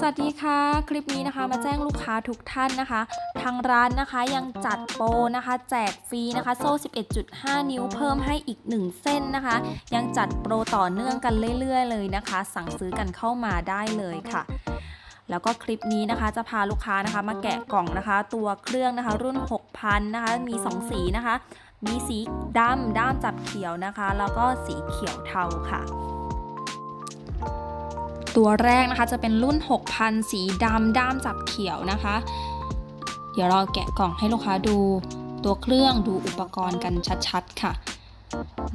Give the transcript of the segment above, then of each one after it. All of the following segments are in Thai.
สวัสดีค่ะ คลิปนี้นะคะมาแจ้งลูกค้าทุกท่านนะคะ ทางร้านนะคะยังจัดโปรนะคะ แจกฟรีนะคะ โซ่ 11.5 นิ้วเพิ่มให้อีก 1 เส้นนะคะ ยังจัดโปรต่อเนื่องกันเรื่อย ๆ เลยนะคะ สั่งซื้อกันเข้ามาได้เลยค่ะแล้วก็คลิปนี้นะคะจะพาลูกค้านะคะ มาแกะกล่องนะคะ ตัวเครื่องนะคะ รุ่น 6,000 นะคะ มี 2 สีนะคะ มีสีดำด้ามจับเขียวนะคะ แล้วก็สีเขียวเทาค่ะ ตัวแรกนะคะจะเป็นรุ่น 6,000 สีดำด้ามจับเขียวนะคะ เดี๋ยวเราแกะกล่องให้ลูกค้าดูตัวเครื่องดูอุปกรณ์กันชัดๆค่ะ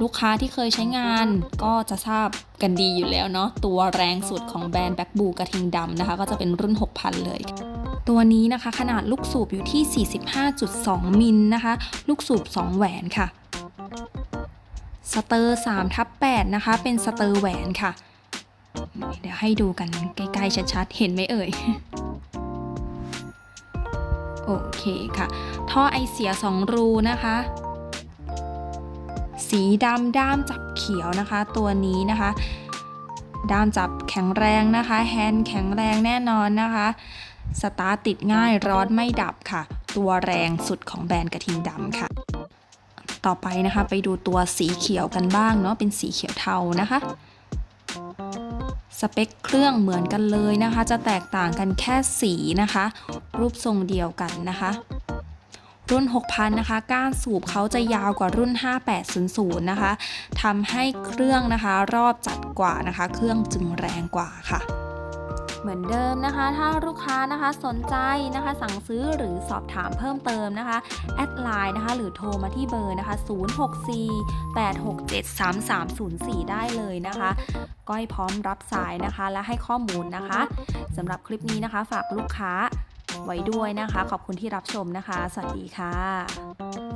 ลูกค้าที่เคยใช้งานก็จะทราบกันดีอยู่แล้วเนาะตัวแรงสุดของแบรนด์แบ็กบูกระทิงดำนะคะ ก็จะเป็นรุ่น 6,000 เลย ตัวนี้นะคะขนาดลูกสูบอยู่ที่ 45.2 มิลนะคะ ลูกสูบ 2 แหวนค่ะสเตอร์3ทับ8นะคะ เป็นสเตอร์แหวนค่ะ เดี๋ยวให้ดูกันใกล้ๆชัดๆ เห็นไหมเอ่ย โอเคค่ะ ท่อไอเสีย 2 รูนะคะ สีดำด้ามจับเขียวนะคะ ตัวนี้นะคะ ด้ามจับแข็งแรงนะคะ แฮนด์แข็งแรงแน่นอนนะคะ สตาร์ติดง่ายร้อนไม่ดับค่ะ ตัวแรงสุดของแบรนด์กระทิงดำค่ะต่อไปนะคะไปดูตัวสีเขียวกันบ้างเนาะเป็นสีเขียวเทานะคะ สเปคเครื่องเหมือนกันเลยนะคะ จะแตกต่างกันแค่สีนะคะ รูปทรงเดียวกันนะคะรุ่น 6,000 นะคะ ก้านสูบเขาจะยาวกว่ารุ่น 5800 นะคะ ทำให้เครื่องนะคะ รอบจัดกว่านะคะ เครื่องจึงแรงกว่าค่ะ เหมือนเดิมนะคะ ถ้าลูกค้านะคะสนใจนะคะ สั่งซื้อหรือสอบถามเพิ่มเติมนะคะแอดไลน์นะคะ หรือโทรมาที่เบอร์นะคะ 064-867-3304 ได้เลยนะคะ ก้อยพร้อมรับสายนะคะ และให้ข้อมูลนะคะสำหรับคลิปนี้นะคะ ฝากลูกค้าไว้ด้วยนะคะ ขอบคุณที่รับชมนะคะ สวัสดีค่ะ